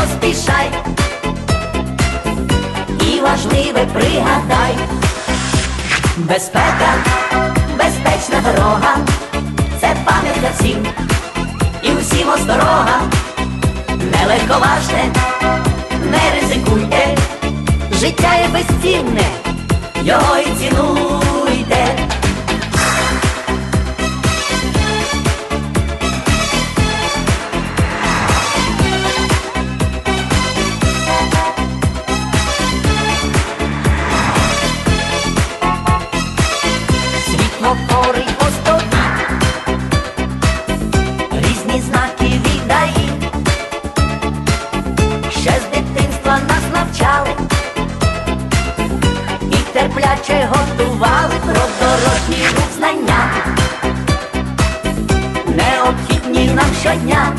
поспішай. І важливе пригадай, безпека, безпечна дорога, це пам'ятка для всім і всім осторога. Не легковажне, не ризикуйте, життя є безцінне, його і цінуй. Нас і терпляче готували про дорожній рух знання, необхідні нам щодня.